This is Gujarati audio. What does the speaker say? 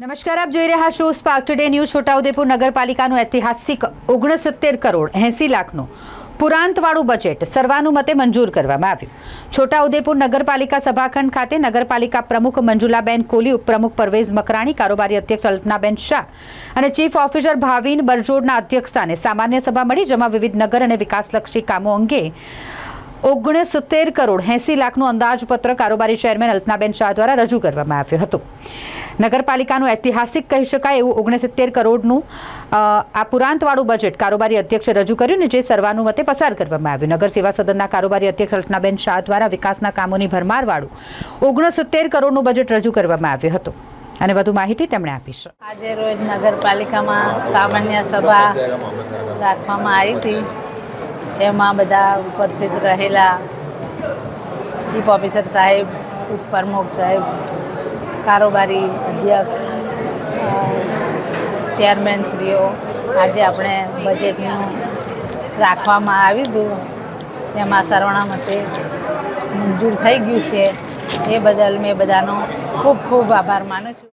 નમસ્કાર, આપ જોઈ રહ્યા છો સ્પાર્ક ટુડે ન્યૂઝ છોટાઉદેપુર નગરપાલિકાનું ઐતિહાસિક ઓગણસિત્તેર કરોડ એંસી લાખનું પુરાંતવાળું બજેટ સર્વાનુમતે મંજૂર કરવામાં આવ્યું. છોટાઉદેપુર નગરપાલિકા સભાખંડ ખાતે નગરપાલિકા પ્રમુખ મંજુલાબેન કોહલી ઉપપ્રમુખ પરવેઝ મકરાણી, કારોબારી અધ્યક્ષ અલ્પનાબેન શાહ અને ચીફ ઓફિસર ભાવિન બરજોડના અધ્યક્ષસ્થાને સામાન્ય સભા મળી, જેમાં વિવિધ નગર અને વિકાસલક્ષી કામો અંગે ઓગણસિત્તેર કરોડ એંસી લાખનું અંદાજપત્ર કારોબારી ચેરમેન અલ્પનાબેન શાહ દ્વારા રજૂ કરવામાં આવ્યું હતું. નગરપાલિકાનું ઐતિહાસિક કહી શકાય એવું ઓગણસિત્તેર કરોડનું આ પુરાંતવાળું બજેટ કારોબારી અધ્યક્ષે રજૂ કર્યું ને જે સર્વાનુમતે પસાર કરવામાં આવ્યું. નગર સેવા સદનના કારોબારી અધ્યક્ષ અલ્પનાબેન શાહ દ્વારા વિકાસના કામોની ભરમારવાળું ઓગણસિત્તેર કરોડનું બજેટ રજૂ કરવામાં આવ્યું હતું. અને વધુ માહિતી તેમણે આપી છે. આજે રોજ નગરપાલિકામાં સામાન્ય સભા રાખવામાં આવી હતી. એમાં બધા ઉપસ્થિત રહેલા ચીફ ઓફિસર સાહેબ ઉપપ્રમુખ સાહેબ, કારોબારી અધ્યક્ષ ચેરમેન શ્રીઓ, આજે આપણે બજેટનું રાખવામાં આવ્યું હતું એમાં સર્વણામતે મંજૂર થઈ ગયું છે. એ બદલ મેં બધાનો ખૂબ ખૂબ આભાર માનું છું.